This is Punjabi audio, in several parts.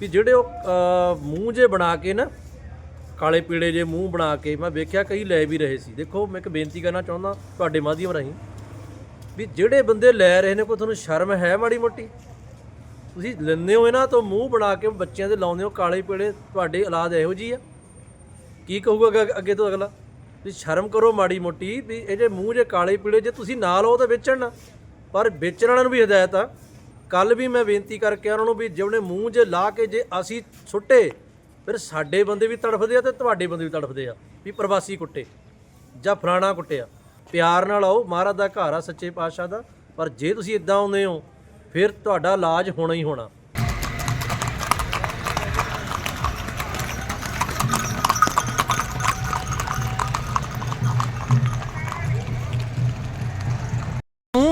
ਵੀ ਜਿਹੜੇ ਉਹ ਮੂੰਹ ਜੇ ਬਣਾ ਕੇ ਨਾ, ਕਾਲੇ ਪੀਲੇ ਜੇ ਮੂੰਹ ਬਣਾ ਕੇ, ਮੈਂ ਵੇਖਿਆ ਕਈ ਲੈ ਵੀ ਰਹੇ ਸੀ। ਦੇਖੋ, ਮੈਂ ਇੱਕ ਬੇਨਤੀ ਕਰਨਾ ਚਾਹੁੰਦਾ ਤੁਹਾਡੇ ਮਾਧਿਅਮ ਰਾਹੀਂ ਵੀ ਜਿਹੜੇ ਬੰਦੇ ਲੈ ਰਹੇ ਨੇ, ਕੋਈ ਤੁਹਾਨੂੰ ਸ਼ਰਮ ਹੈ ਮਾੜੀ ਮੋਟੀ? ਤੁਸੀਂ ਲੈਂਦੇ ਹੋ ਇਹਨਾਂ ਤੋਂ ਮੂੰਹ ਬਣਾ ਕੇ, ਬੱਚਿਆਂ ਦੇ ਲਾਉਂਦੇ ਹੋ, ਕਾਲੇ ਪੀਲੇ, ਤੁਹਾਡੇ ਔਲਾਦ ਇਹੋ ਜੀ ਆ? ਕੀ ਕਹੂਗਾ ਅੱਗੇ- ਅੱਗੇ ਤੋਂ ਅਗਲਾ? ਵੀ ਸ਼ਰਮ ਕਰੋ ਮਾੜੀ ਮੋਟੀ, ਵੀ ਇਹ ਜੇ ਮੂੰਹ ਜੇ ਕਾਲੇ ਪੀਲੇ, ਜੇ ਤੁਸੀਂ ਨਾ ਲਓ ਤਾਂ ਵੇਚਣ ਨਾ। ਪਰ ਵੇਚਣ ਵਾਲਿਆਂ ਨੂੰ ਵੀ ਹਦਾਇਤ ਆ ਕੱਲ ਵੀ ਮੈਂ ਬੇਨਤੀ ਕਰਕੇ ਉਹਨਾਂ ਨੂੰ ਵੀ ਜਿਹੜੇ ਮੂੰਹ ਜੇ ਲਾ ਕੇ ਜੇ ਅਸੀਂ ਸੁੱਟੇ, ਫਿਰ ਸਾਡੇ ਬੰਦੇ ਵੀ ਤੜਫਦੇ ਆ ਤੇ ਤੁਹਾਡੇ ਬੰਦੇ ਵੀ ਤੜਫਦੇ ਆ, ਵੀ ਪ੍ਰਵਾਸੀ ਕੁੱਟੇ ਜਾਂ ਫਲਾਣਾ ਕੁੱਟਿਆ। ਪਿਆਰ ਨਾਲ ਆਓ, ਮਹਾਰਾਜ ਦਾ ਘਰ ਆ ਸੱਚੇ ਪਾਤਸ਼ਾਹ ਦਾ, ਪਰ ਜੇ ਤੁਸੀਂ ਇਦਾਂ ਆਉਂਦੇ ਹੋ, ਫਿਰ ਤੁਹਾਡਾ ਇਲਾਜ ਹੋਣਾ ਹੀ ਹੋਣਾ।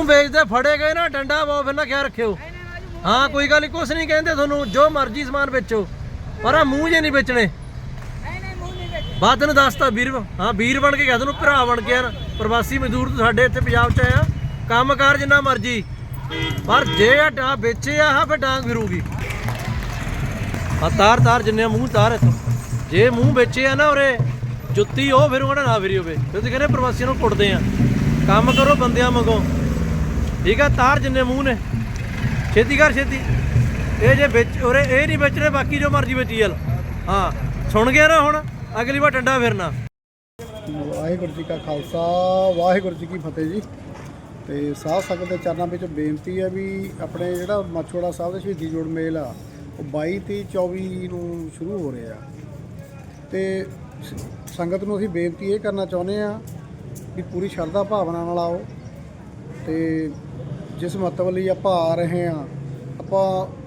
ਮੂੰਹ ਵੇਚਦੇ ਫੜੇ ਗਏ ਨਾ ਡੰਡਾ ਪਾਓ ਫਿਰ ਨਾ ਖਿਆਲ ਰੱਖਿਓ। ਹਾਂ ਕੋਈ ਗੱਲ ਨੀ ਕੁਛ ਨਹੀਂ ਕਹਿੰਦੇ ਤੁਹਾਨੂੰ ਜੋ ਮਰਜ਼ੀ ਸਮਾਨ ਵੇਚੋ ਪਰ ਆ ਮੂੰਹ ਜੇ ਨਹੀਂ ਵੇਚਣੇ। ਬਾਤ ਨੂੰ ਦੱਸਤਾ ਵੀਰ ਹਾਂ ਵੀਰ ਬਣ ਕੇ ਗਿਆ ਤੁਹਾਨੂੰ ਭਰਾ ਬਣ ਕੇ ਨਾ ਪ੍ਰਵਾਸੀ ਮਜ਼ਦੂਰ ਤੂੰ ਸਾਡੇ ਇੱਥੇ ਪੰਜਾਬ 'ਚ ਆਇਆ। ਕੰਮਕਾਰ ਜਿੰਨਾ ਮਰਜ਼ੀ ਪਰ ਜੇ ਆ ਡਾਂ ਵੇਚੇ ਆ ਹਾਂ ਫਿਰ ਡਾਂਗ ਫਿਰੂਗੀ। ਆ ਤਾਰ ਤਾਰ ਜਿੰਨੇ ਮੂੰਹ ਤਾਰ ਇੱਥੋਂ। ਜੇ ਮੂੰਹ ਵੇਚੇ ਆ ਨਾ ਉਰੇ ਜੁੱਤੀ ਉਹ ਫਿਰੂਗਾ ਨਾ ਨਾ ਫਿਰੀ ਹੋਵੇ। ਫਿਰ ਤੁਸੀਂ ਕਹਿੰਦੇ ਪ੍ਰਵਾਸੀਆਂ ਨੂੰ ਕੁੱਟਦੇ ਆ। ਕੰਮ ਕਰੋ ਬੰਦਿਆਂ ਮੰਗੋ ਠੀਕ ਆ, ਤਾਰ ਜਿੰਨੇ ਮੂੰਹ ਨੇ। ਛੇਤੀ ਕਰ, ਛੇਤੀ। ਇਹ ਜੇ ਵਿੱਚ, ਉਰੇ ਇਹ ਨਹੀਂ ਵੇਚਣੇ, ਬਾਕੀ ਜੋ ਮਰਜ਼ੀ ਵੇਚੀ ਚੱਲ। ਹਾਂ, ਸੁਣ ਗਿਆ ਨਾ ਹੁਣ, ਅਗਲੀ ਵਾਰ ਡੰਡਾ ਫਿਰਨਾ। ਵਾਹਿਗੁਰੂ ਜੀ ਕਾ ਖਾਲਸਾ, ਵਾਹਿਗੁਰੂ ਜੀ ਕੀ ਫਤਿਹ ਜੀ। ਤੇ ਸਾਧ ਸੰਗਤ ਦੇ ਚਰਨਾਂ ਵਿੱਚ ਬੇਨਤੀ ਹੈ ਵੀ ਆਪਣੇ ਜਿਹੜਾ ਮਛੋੜਾ ਸਾਹਿਬ ਦੇ ਸ਼ਹੀਦੀ ਜੋੜ ਮੇਲ ਆ ਉਹ 22 ਤੀਹ 24 ਨੂੰ ਸ਼ੁਰੂ ਹੋ ਰਿਹਾ। ਤੇ ਸੰਗਤ ਨੂੰ ਅਸੀਂ ਬੇਨਤੀ ਇਹ ਕਰਨਾ ਚਾਹੁੰਦੇ ਆ ਵੀ ਪੂਰੀ ਸ਼ਰਧਾ ਭਾਵਨਾ ਨਾਲ ਆਓ ਤੇ ਜਿਸ ਮਤਲਬ ਲਈ ਆਪਾਂ ਆ ਰਹੇ ਆ ਆਪਾਂ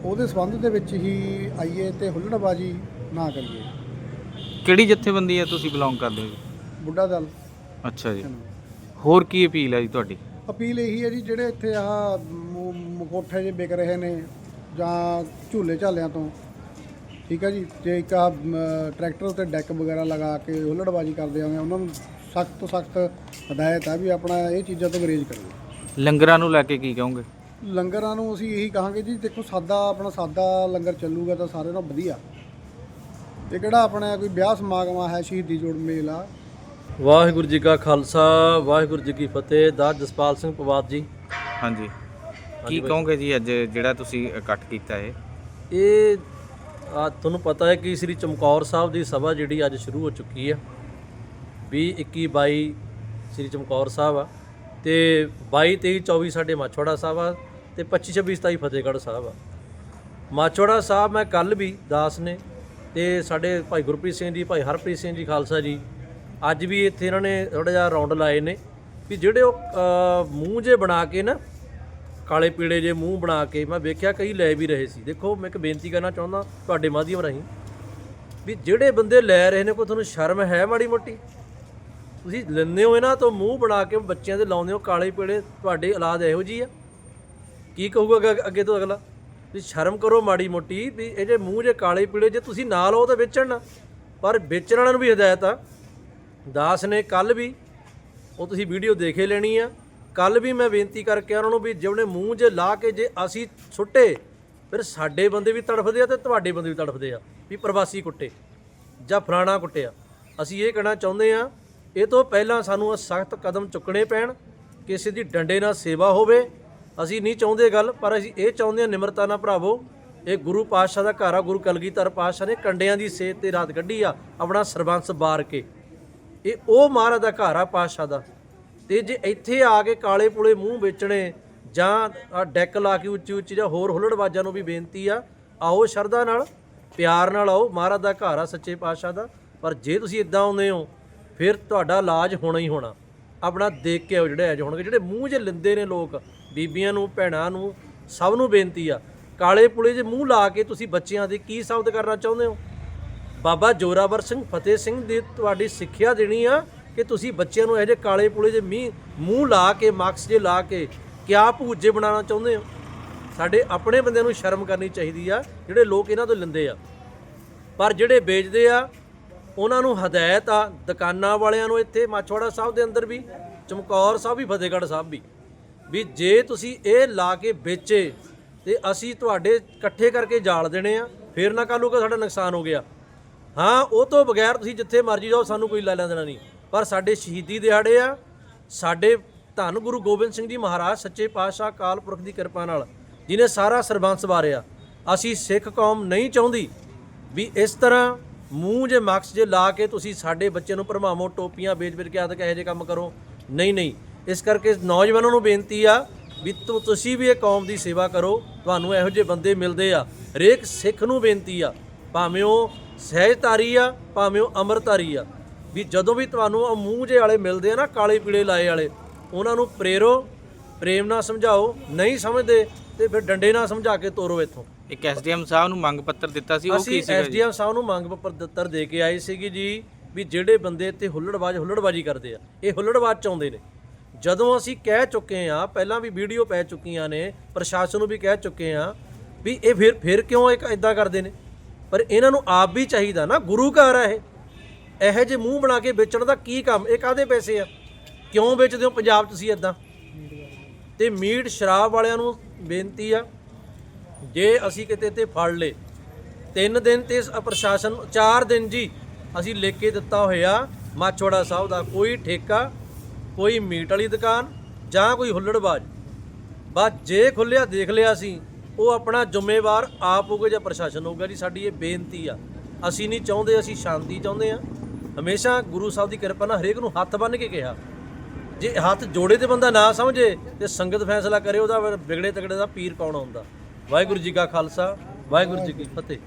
ਉਹਦੇ ਸੰਬੰਧ ਦੇ ਵਿੱਚ ਹੀ ਆਈਏ ਤੇ ਹੁੱਲੜਬਾਜੀ ਨਾ ਕਰੀਏ। ਕਿਹੜੀ ਜਥੇਬੰਦੀ ਹੈ ਤੁਸੀਂ ਬਿਲੋਂਗ ਕਰਦੇ ਹੋ? ਜੀ? ਬੁੱਢਾ ਦਲ। ਅੱਛਾ ਜੀ। ਹੋਰ ਕੀ ਅਪੀਲ ਹੈ ਜੀ ਤੁਹਾਡੀ? ਅਪੀਲ ਇਹੀ ਹੈ ਜੀ ਜਿਹੜੇ ਇੱਥੇ ਮੁ- ਮੁਕੋਠੇ ਜੇ ਵਿਕ ਰਹੇ ਨੇ ਜਾਂ ਝੂਲੇ ਝਾਲਿਆਂ ਤੋਂ ਠੀਕ ਹੈ ਜੀ ਤੇ ਇੱਕ ਮ, ਟਰੈਕਟਰ ਉੱਤੇ ਡੈਕ ਵਗੈਰਾ ਲਗਾ ਕੇ ਹੁੱਲੜਬਾਜੀ ਕਰਦੇ ਆਉਂਦੇ ਆ, ਉਹਨਾਂ ਨੂੰ ਸਖਤ ਤੋਂ ਸਖਤ ਹਦਾਇਤ ਹੈ ਵੀ ਆਪਣਾ ਇਹ ਚੀਜ਼ਾਂ ਤੋਂ ਗਰੇਜ ਕਰੋ ਲੰਗਰਾਂ ਨੂੰ ਲੈ ਕੇ ਕੀ ਕਹੋਗੇ? ਲੰਗਰਾਂ ਨੂੰ ਅਸੀਂ ਇਹੀ ਕਹਾਂਗੇ ਜੀ ਦੇਖੋ ਸਾਦਾ ਆਪਣਾ ਸਾਦਾ ਲੰਗਰ ਚੱਲੂਗਾ ਤਾਂ ਸਾਰਿਆਂ ਨਾਲੋਂ ਵਧੀਆ। ਤੇ ਕਿਹੜਾ ਆਪਣਾ ਕੋਈ ਵਿਆਹ ਸਮਾਗਮ ਆ ਹੈ ਸ਼ਹੀਦੀ ਜੋੜ ਮੇਲ? ਆ ਵਾਹਿਗੁਰੂ ਜੀ ਕਾ ਖਾਲਸਾ ਵਾਹਿਗੁਰੂ ਜੀ ਕੀ ਫਤਿਹ। ਦਾ ਜਸਪਾਲ ਸਿੰਘ ਪਵਾਤ ਜੀ। ਹਾਂਜੀ। ਕੀ ਕਹੋਗੇ ਜੀ ਅੱਜ ਜਿਹੜਾ ਤੁਸੀਂ ਇਕੱਠ ਕੀਤਾ ਹੈ ਇਹ ਆ ਤੁਹਾਨੂੰ ਪਤਾ ਹੈ ਕਿ ਸ੍ਰੀ ਚਮਕੌਰ ਸਾਹਿਬ ਦੀ ਸਭਾ ਜਿਹੜੀ ਅੱਜ ਸ਼ੁਰੂ ਹੋ ਚੁੱਕੀ ਹੈ 20 21 22 ਸ੍ਰੀ ਚਮਕੌਰ ਸਾਹਿਬ ਆ। ਤੇ 22 23 24 ਸਾਡੇ ਮਾਛੋੜਾ ਸਾਹਿਬ ਆ ਤੇ 25 26 27 ਫਤਿਹਗੜ੍ਹ ਸਾਹਿਬ ਆ। ਮਾਛੋੜਾ ਸਾਹਿਬ ਮੈਂ ਕੱਲ ਵੀ ਦਾਸ ਨੇ ਤੇ ਸਾਡੇ ਭਾਈ ਗੁਰਪ੍ਰੀਤ ਸਿੰਘ ਜੀ, ਭਾਈ ਹਰਪ੍ਰੀਤ ਸਿੰਘ ਜੀ, ਖਾਲਸਾ ਜੀ, ਅੱਜ ਵੀ ਇੱਥੇ ਇਹਨਾਂ ਨੇ ਥੋੜਾ ਜਿਹਾ ਰਾਉਂਡ ਲਾਏ ਨੇ ਵੀ ਜਿਹੜੇ ਉਹ ਮੂੰਹ ਜੇ ਬਣਾ ਕੇ ਨਾ, ਕਾਲੇ ਪੀਲੇ ਜੇ ਮੂੰਹ ਬਣਾ ਕੇ ਮੈਂ ਵੇਖਿਆ ਕਈ ਲੈ ਵੀ ਰਹੇ ਸੀ। ਦੇਖੋ, ਮੈਂ ਇੱਕ ਬੇਨਤੀ ਕਰਨਾ ਚਾਹੁੰਦਾ ਤੁਹਾਡੇ ਮਾਧਿਅਮ ਰਾਹੀਂ ਵੀ ਜਿਹੜੇ ਬੰਦੇ ਲੈ ਰਹੇ ਨੇ, ਕੋਈ ਤੁਹਾਨੂੰ ਸ਼ਰਮ ਹੈ ਮਾੜੀ ਮੋਟੀ? ਤੁਸੀਂ ਲੈਂਦੇ ਹੋ ਇਹਨਾਂ ਤੋਂ ਮੂੰਹ ਬਣਾ ਕੇ ਬੱਚਿਆਂ ਦੇ ਲਾਉਂਦੇ ਹੋ, ਕਾਲੇ ਪੀਲੇ, ਤੁਹਾਡੇ ਔਲਾਦ ਇਹੋ ਜੀ ਆ। ਕੀ ਕਹੂਗਾ ਅੱਗੇ- ਤੋਂ ਅਗਲਾ? ਵੀ ਸ਼ਰਮ ਕਰੋ ਮਾੜੀ ਮੋਟੀ, ਵੀ ਇਹ ਜੇ ਮੂੰਹ ਜੇ ਕਾਲੇ ਪੀਲੇ, ਜੇ ਤੁਸੀਂ ਨਾ ਲਓ ਤਾਂ ਵੇਚਣ ਨਾ। ਪਰ ਵੇਚਣ ਵਾਲਿਆਂ ਨੂੰ ਵੀ ਹਦਾਇਤ ਆ। ਦਾਸ ਨੇ ਕੱਲ ਵੀ ਉਹ ਤੁਸੀਂ ਵੀਡੀਓ ਦੇਖੇ ਲੈਣੀ ਆ। ਕੱਲ ਵੀ ਮੈਂ ਬੇਨਤੀ ਕਰਕੇ ਉਹਨਾਂ ਨੂੰ ਵੀ ਜਿਹੜੇ ਮੂੰਹ ਜੇ ਲਾ ਕੇ ਜੇ ਅਸੀਂ ਸੁੱਟੇ, ਫਿਰ ਸਾਡੇ ਬੰਦੇ ਵੀ ਤੜਫਦੇ ਆ ਤੇ ਤੁਹਾਡੇ ਬੰਦੇ ਵੀ ਤੜਫਦੇ ਆ, ਵੀ ਪ੍ਰਵਾਸੀ ਕੁੱਟੇ ਜਾਂ ਫਲਾਣਾ ਕੁੱਟਿਆ। ਅਸੀਂ ਇਹ ਕਹਿਣਾ ਚਾਹੁੰਦੇ ਆ ਇਹ ਤੋਂ ਪਹਿਲਾਂ ਸਾਨੂੰ ਸਖਤ ਕਦਮ ਚੁੱਕਣੇ ਪੈਣ, ਕਿਸੇ ਦੀ ਡੰਡੇ ਨਾਲ ਸੇਵਾ ਹੋਵੇ, ਅਸੀਂ ਨਹੀਂ ਚਾਹੁੰਦੇ ਗੱਲ, ਪਰ ਅਸੀਂ ਇਹ ਚਾਹੁੰਦੇ ਹਾਂ ਨਿਮਰਤਾ ਨਾਲ ਭਰਾਵੋ, ਇਹ ਗੁਰੂ ਪਾਤਸ਼ਾਹ ਦਾ ਘਰ ਆ, ਗੁਰੂ ਕਲਗੀਧਰ ਪਾਤਸ਼ਾਹ ਨੇ ਕੰਡਿਆਂ ਦੀ ਸੇਧ ਤੇ ਰਾਤ ਕੱਢੀ ਆ, ਆਪਣਾ ਸਰਬੰਸ ਬਾਰ ਕੇ। ਇਹ ਉਹ ਮਹਾਰਾਜ ਦਾ ਘਰ ਆ ਪਾਤਸ਼ਾਹ ਦਾ, ਤੇ ਜੇ ਇੱਥੇ ਆ ਕੇ ਕਾਲੇ ਪੁਲੇ ਮੂੰਹ ਵੇਚਣੇ, ਜਾਂ ਆਹ ਡੈਕ ਲਾ ਕੇ ਉੱਚੀ ਉੱਚੀ ਜਾਂ ਹੋਰ ਹੁੱਲੜਬਾਜ਼ਾਂ ਨੂੰ ਵੀ ਬੇਨਤੀ ਆ, ਆਓ ਸ਼ਰਧਾ ਨਾਲ, ਪਿਆਰ ਨਾਲ ਆਓ, ਮਹਾਰਾਜ ਦਾ ਘਰ ਆ ਸੱਚੇ ਪਾਤਸ਼ਾਹ ਦਾ, ਪਰ ਜੇ ਤੁਸੀਂ ਇਦਾਂ ਆਉਂਦੇ ਹੋ ਫਿਰ ਤੁਹਾਡਾ ਇਲਾਜ ਹੋਣਾ ਹੀ ਹੋਣਾ। ਆਪਣਾ ਦੇਖ ਕੇ ਆਓ ਜਿਹੜੇ ਅਜ ਹੋਣਗੇ। ਜਿਹੜੇ ਮੂੰਹ 'ਚ ਲਿੰਦੇ ਨੇ ਲੋਕ, ਬੀਬੀਆਂ ਨੂੰ, ਭੈਣਾਂ ਨੂੰ, ਸਭ ਨੂੰ ਬੇਨਤੀ ਆ, ਕਾਲੇ ਪੁਲੇ 'ਚ ਮੂੰਹ ਲਾ ਕੇ ਤੁਸੀਂ ਬੱਚਿਆਂ ਦੇ ਕੀ ਸਾਬਤ ਕਰਨਾ ਚਾਹੁੰਦੇ ਹੋ? ਬਾਬਾ ਜੋਰਾਵਰ ਸਿੰਘ, ਫਤਿਹ ਸਿੰਘ ਦੀ ਤੁਹਾਡੀ ਸਿੱਖਿਆ ਦੇਣੀ ਆ ਕਿ ਤੁਸੀਂ ਬੱਚਿਆਂ ਨੂੰ ਇਹੋ ਜਿਹੇ ਕਾਲੇ ਪੁਲੇ ਜੇ ਮੀਂਹ, ਮੂੰਹ ਲਾ ਕੇ, ਮਾਕਸ ਜੇ ਲਾ ਕੇ ਕਿਆ ਭੂਜੇ ਬਣਾਉਣਾ ਚਾਹੁੰਦੇ ਹੋ? ਸਾਡੇ ਆਪਣੇ ਬੰਦਿਆਂ ਨੂੰ ਸ਼ਰਮ ਕਰਨੀ ਚਾਹੀਦੀ ਆ, ਜਿਹੜੇ ਲੋਕ ਇਹਨਾਂ ਤੋਂ ਲੈਂਦੇ ਆ। ਪਰ ਜਿਹੜੇ ਵੇਚਦੇ ਆ ਉਹਨਾਂ ਨੂੰ ਹਦਾਇਤ ਆ, ਦੁਕਾਨਾਂ ਵਾਲਿਆਂ ਨੂੰ ਇੱਥੇ ਮਾਛਵਾੜਾ ਸਾਹਿਬ ਦੇ ਅੰਦਰ ਵੀ, ਚਮਕੌਰ ਸਾਹਿਬ ਵੀ, ਫਤਿਹਗੜ੍ਹ ਸਾਹਿਬ ਵੀ ਵੀ ਜੇ ਤੁਸੀਂ ਇਹ ਲਾ ਕੇ ਵੇਚੇ, ਤੇ ਅਸੀਂ ਤੁਹਾਡੇ ਇਕੱਠੇ ਕਰਕੇ ਜਾਲ ਦੇਣੇ ਆ, ਫੇਰ ਨਾ ਕੱਲ੍ਹ ਨੂੰ ਕਿ ਸਾਡਾ ਨੁਕਸਾਨ ਹੋ ਗਿਆ। ਹਾਂ, ਉਹ ਤੋਂ ਬਗੈਰ ਤੁਸੀਂ ਜਿੱਥੇ ਮਰਜ਼ੀ ਜਾਓ, ਸਾਨੂੰ ਕੋਈ ਲੈ ਦੇਣਾ ਨਹੀਂ। ਪਰ ਸਾਡੇ ਸ਼ਹੀਦੀ ਦਿਹਾੜੇ ਆ, ਸਾਡੇ ਧੰਨ ਗੁਰੂ ਗੋਬਿੰਦ ਸਿੰਘ ਜੀ ਮਹਾਰਾਜ, ਸੱਚੇ ਪਾਤਸ਼ਾਹ ਕਾਲ ਪੁਰਖ ਦੀ ਕਿਰਪਾ ਨਾਲ, ਜਿਨੇ ਸਾਰਾ ਸਰਬੰਸ ਵਾਰਿਆ ਅਸੀਂ ਸਿੱਖ ਕੌਮ ਨਹੀਂ ਚਾਹੁੰਦੀ ਵੀ ਇਸ ਤਰ੍ਹਾਂ ਮੂੰਹ ਜੇ ਮਕਸ ਜੇ ਲਾ ਕੇ ਤੁਸੀਂ ਸਾਡੇ ਬੱਚੇ ਨੂੰ ਭਰਮਾਵੋ, ਟੋਪੀਆਂ ਵੇਚ ਵੇਚ ਕੇ ਆਦਿ ਇਹੋ ਜਿਹੇ ਕੰਮ ਕਰੋ। ਨਹੀਂ ਨਹੀਂ। ਇਸ ਕਰਕੇ ਨੌਜਵਾਨਾਂ ਨੂੰ ਬੇਨਤੀ ਆ ਵੀ ਤੁਸੀਂ ਵੀ ਇਹ ਕੌਮ ਦੀ ਸੇਵਾ ਕਰੋ, ਤੁਹਾਨੂੰ ਇਹੋ ਜਿਹੇ ਬੰਦੇ ਮਿਲਦੇ ਆ। ਹਰੇਕ ਸਿੱਖ ਨੂੰ ਬੇਨਤੀ ਆ, ਭਾਵੇਂ ਉਹ ਸਹਿਜਧਾਰੀ ਆ, ਭਾਵੇਂ ਉਹ ਅੰਮ੍ਰਿਤਧਾਰੀ ਆ, ਵੀ ਜਦੋਂ ਵੀ ਤੁਹਾਨੂੰ ਉਹ ਮੂੰਹ ਜੇ ਵਾਲੇ ਮਿਲਦੇ ਆ ਨਾ, ਕਾਲੇ ਪੀਲੇ ਲਾਏ ਵਾਲੇ, ਉਹਨਾਂ ਨੂੰ ਪ੍ਰੇਰੋ, ਪ੍ਰੇਮ ਨਾਲ ਸਮਝਾਓ, ਨਹੀਂ ਸਮਝਦੇ ਤੇ ਫਿਰ ਡੰਡੇ ਨਾਲ ਸਮਝਾ ਕੇ ਤੋਰੋ ਇੱਥੋਂ। ਇੱਕ ਐਸਡੀਐਮ ਸਾਹਿਬ ਨੂੰ ਮੰਗ ਪੱਤਰ ਦਿੱਤਾ ਸੀ ਉਹ ਅਸੀਂ ਕੀ ਸੀਗਾ ਜੀ? ਐਸਡੀਐਮ ਸਾਹਿਬ ਨੂੰ ਮੰਗ ਪੱਤਰ ਦੇ ਕੇ ਆਏ ਸੀਗੇ ਜੀ ਵੀ ਜਿਹੜੇ ਬੰਦੇ ਇੱਥੇ ਹੁੱਲੜਬਾਜ਼ ਹੁੱਲੜਬਾਜ਼ੀ ਕਰਦੇ ਆ ਇਹ ਹੁੱਲੜਬਾਜ਼ ਚਾਹੁੰਦੇ ਨੇ। ਜਦੋਂ ਅਸੀਂ ਕਹਿ ਚੁੱਕੇ ਆ ਪਹਿਲਾਂ ਵੀ ਵੀਡੀਓ ਪੈ ਚੁੱਕੀਆਂ ਨੇ ਪ੍ਰਸ਼ਾਸਨ ਨੂੰ ਵੀ ਕਹਿ ਚੁੱਕੇ ਆ ਵੀ ਇਹ ਫਿਰ ਫਿਰ ਕਿਉਂ ਇੱਕ ਇਦਾਂ ਕਰਦੇ ਨੇ? ਪਰ ਇਹਨਾਂ ਨੂੰ ਆਪ ਵੀ ਚਾਹੀਦਾ ਨਾ ਗੁਰੂ ਘਰ ਆ ਇਹ। ਇਹੋ ਜਿਹੇ ਮੂੰਹ ਬਣਾ ਕੇ ਵੇਚਣ ਦਾ ਕੀ ਕੰਮ ਇਹ ਕਾਦੇ ਪੈਸੇ ਆ? ਕਿਉਂ ਵੇਚਦੇ ਹੋ ਪੰਜਾਬ ਤੁਸੀਂ ਇਦਾਂ ਤੇ ਮੀਟ ਸ਼ਰਾਬ ਵਾਲਿਆਂ ਨੂੰ ਬੇਨਤੀ ਆ, ਜੇ ਅਸੀਂ ਕਿਤੇ ਤੇ ਫੜ ਲੇ ਤਿੰਨ ਦਿਨ ਤੇ ਪ੍ਰਸ਼ਾਸਨ, ਚਾਰ ਦਿਨ ਜੀ ਅਸੀਂ ਲਿਖ ਕੇ ਦਿੱਤਾ ਹੋਇਆ ਮਾਛੋੜਾ ਸਾਹਿਬ ਦਾ ਕੋਈ ਠੇਕਾ, ਕੋਈ ਮੀਟ ਵਾਲੀ ਦੁਕਾਨ ਜਾਂ ਕੋਈ ਹੁੱਲੜਬਾਜ਼। ਬਸ ਜੇ ਖੁੱਲਿਆ ਦੇਖ ਲਿਆ ਸੀ ਉਹ ਆਪਣਾ ਜ਼ਿੰਮੇਵਾਰ ਆਪ ਹੋਊਗਾ ਜਾਂ ਪ੍ਰਸ਼ਾਸਨ ਹੋਊਗਾ ਜੀ, ਸਾਡੀ ਇਹ ਬੇਨਤੀ ਆ। ਅਸੀਂ ਨਹੀਂ ਚਾਹੁੰਦੇ, ਅਸੀਂ ਸ਼ਾਂਤੀ ਚਾਹੁੰਦੇ ਆ। ਹਮੇਸ਼ਾ ਗੁਰੂ ਸਾਹਿਬ ਦੀ ਕਿਰਪਾ ਨਾਲ ਹਰੇਕ ਨੂੰ ਹੱਥ ਬੰਨ੍ਹ ਕੇ ਕਿਹਾ। ਜੇ ਹੱਥ ਜੋੜੇ ਤੇ ਬੰਦਾ ਨਾ ਸਮਝੇ ਤੇ ਸੰਗਤ ਫੈਸਲਾ ਕਰੇ, ਉਹਦਾ ਫਿਰ ਵਿਗੜੇ ਤਗੜੇ ਦਾ ਪੀਰ ਕੌਣ ਆਉਂਦਾ ਵਾਹਿਗੁਰੂ ਜੀ ਕਾ ਖਾਲਸਾ, ਵਾਹਿਗੁਰੂ ਜੀ ਕੀ ਫਤਿਹ।